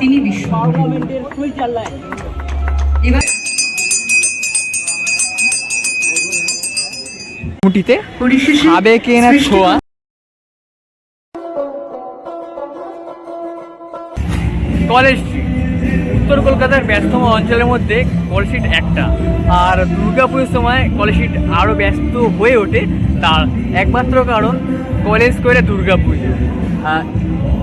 তিনি বিশ্ব না ছোঁয়া। কলেজ উত্তর কলকাতার ব্যস্তম অঞ্চলের মধ্যে কলেজ স্ট্রিট একটা। আর দুর্গাপুজোর সময় কলেজ স্ট্রিট আরও ব্যস্ত হয়ে ওঠে। তার একমাত্র কারণ কলেজ করে দুর্গাপুজো আহ,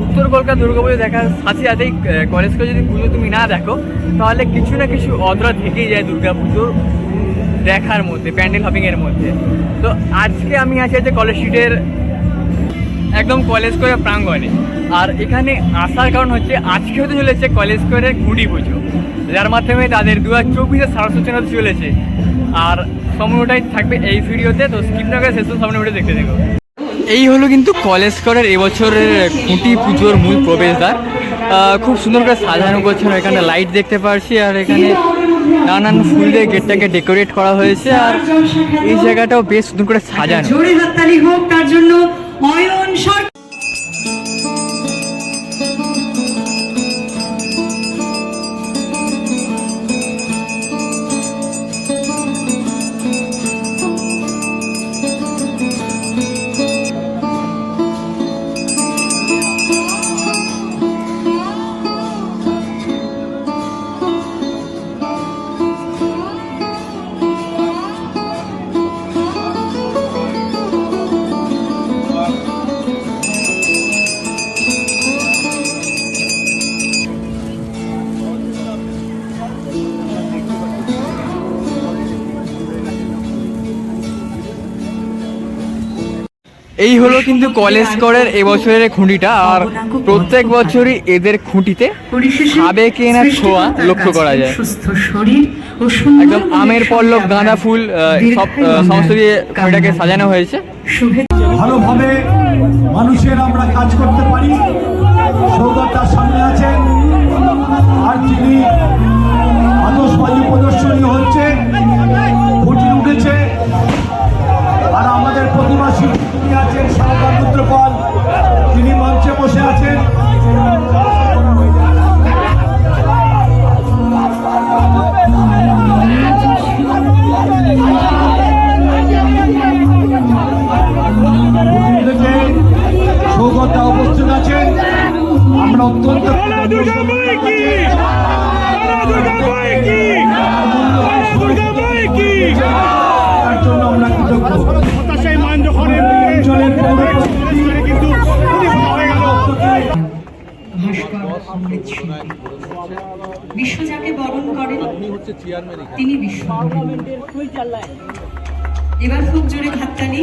উত্তর কলকাতা দুর্গাপুজো দেখার সাথে সাথেই কলেজ করে যদি পুজো তুমি না দেখো তাহলে কিছু না কিছু অধরা থেকেই যায় দুর্গাপুজোর দেখার মধ্যে প্যান্ডেল হপিংয়ের মধ্যে। তো আজকে আমি আছি যে কলেজ স্ট্রিটের একদম কলেজ করে প্রাঙ্গণে। আর এখানে আসার কারণ হচ্ছে আজকে হতে চলেছে কলেজ করে ঘুড়ি পুজো। যার মাধ্যমে তাদের দু হাজার চব্বিশে সারসূচনা হতে চলেছে। আর সময়টাই থাকবে এই ভিডিওতে তো স্কিপ না করে শেষ সামনে ভিডিও দেখতে দেখো এই হলো কিন্তু কলেজ করের এবছরের খুঁটি পুজোর মূল প্রবেশদ্বার। আহ, খুব সুন্দর করে সাজানো করছে এখানে লাইট দেখতে পারছি আর এখানে নানান ফুল দিয়ে গেটটাকে ডেকোরেট করা হয়েছে আর এই জায়গাটাও বেশ সুন্দর করে সাজানো। জোরে হাততালি হোক তার জন্য এই হলো কিন্তু কলেজ করের এবছরের খুঁটিটা আর প্রত্যেক বছরই এদের খুঁটিতে পরিশেষে খাবে কে না ছোঁয়া লক্ষ্য করা যায়। সুস্থ শরীর ও সুন্দর একদম আমের পল্লব গাঁদা ফুল সব সমস্ত দিয়ে খুঁটিটাকে সাজানো হয়েছে। ভালোভাবে মানুষের আমরা কাজ করতে পারি। সৌগতার সামনে আছেন। আর যিনি বিশ্ব যাকে বরণ করেন তিনি বিশ্ব এবার খুব জোরে হাততালি।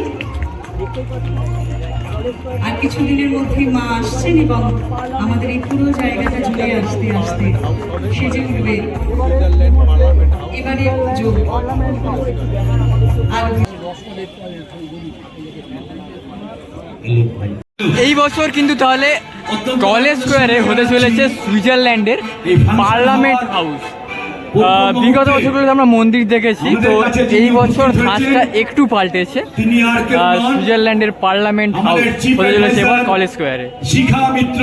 আর কিছুদিনের মধ্যে মা আসছেন এবং আমাদের এই পুরো জায়গাটা জুড়ে আসতে আসতে সেজে উঠবে, এবারে পুজো। আর এই বছর কিন্তু তাহলে কলেজ স্কোয়ারে হতে চলেছে সুইজারল্যান্ডের পার্লামেন্ট হাউস। বিগত বছরগুলোতে আমরা মন্দির দেখেছি তো এই বছর ধাঁচটা একটু পাল্টেছে। সুইজারল্যান্ডের পার্লামেন্ট হাউস আমাদের হতে চলেছে এবার কলেজ স্কোয়ারে। শিখা মিত্র।